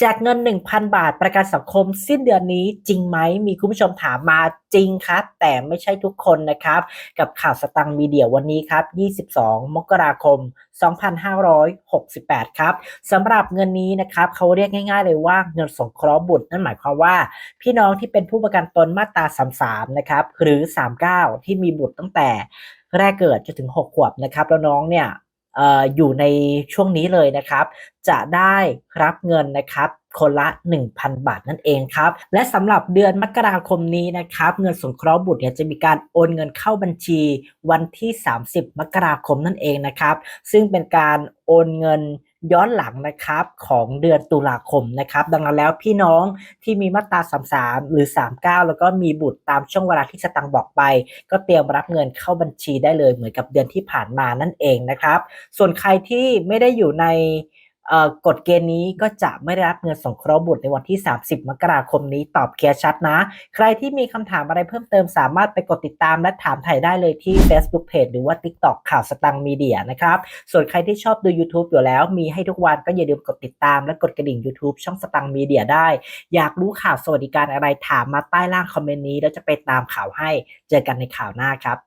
แจกเงิน 1,000 บาทประกันสังคมสิ้นเดือนนี้จริงไหมมีคุณผู้ชมถามมาจริงครับ แต่ไม่ใช่ทุกคนนะครับ กับข่าวสตังมีเดียวันนี้ครับ 22 มกราคม 2568 ครับสำหรับเงินนี้นะครับเขาเรียกง่าย ๆ เลยว่าเงินสงเคราะห์บุตร นั่นหมายความว่า พี่น้องที่เป็นผู้ประกันตนมาตรา 33 นะครับหรือ 39 ที่มีบุตรตั้งแต่แรกเกิดจนถึง 6 ขวบนะครับแล้วน้องเนี่ย อยู่ในช่วงนี้เลยนะครับ จะได้รับเงินนะครับคนละ 1,000 บาทนั่นเองครับ และสำหรับเดือนมกราคมนี้นะครับ เงินสงเคราะห์บุตรเนี่ยจะมีการโอนเงินเข้าบัญชีวันที่ 30 มกราคมนั่นเองนะครับ ซึ่งเป็นการโอนเงิน ย้อนหลังนะครับของเดือนตุลาคมนะครับ ดังนั้นแล้วพี่น้องที่มีมาตรา33 หรือ 39 แล้วก็มีบุตรตามช่วงเวลาที่สตังบอกไป ก็เตรียมรับเงินเข้าบัญชีได้เลยเหมือนกับเดือนที่ผ่านมานั่นเองนะครับ ส่วนใครที่ไม่ได้อยู่ใน กฎเกณฑ์นี้ก็จะไม่ได้รับเงินสงเคราะห์บุตรในวันที่ 30 มกราคมนี้ตอบเคลียร์ชัดนะ ใครที่มีคำถามอะไรเพิ่มเติมสามารถไปกดติดตามและถามไถ่ได้เลยที่ Facebook Page หรือว่า TikTok ข่าวสตังค์มีเดียนะครับ ส่วนใครที่ชอบดู YouTube อยู่แล้วมีให้ทุกวันก็อย่าลืมกดติดตามและกดกระดิ่ง YouTube ช่องสตังค์มีเดียได้ อยากรู้ข่าวสวัสดิการอะไรถามมาใต้ล่างคอมเมนต์นี้แล้วจะไปตามข่าวให้เจอกันในข่าวหน้าครับ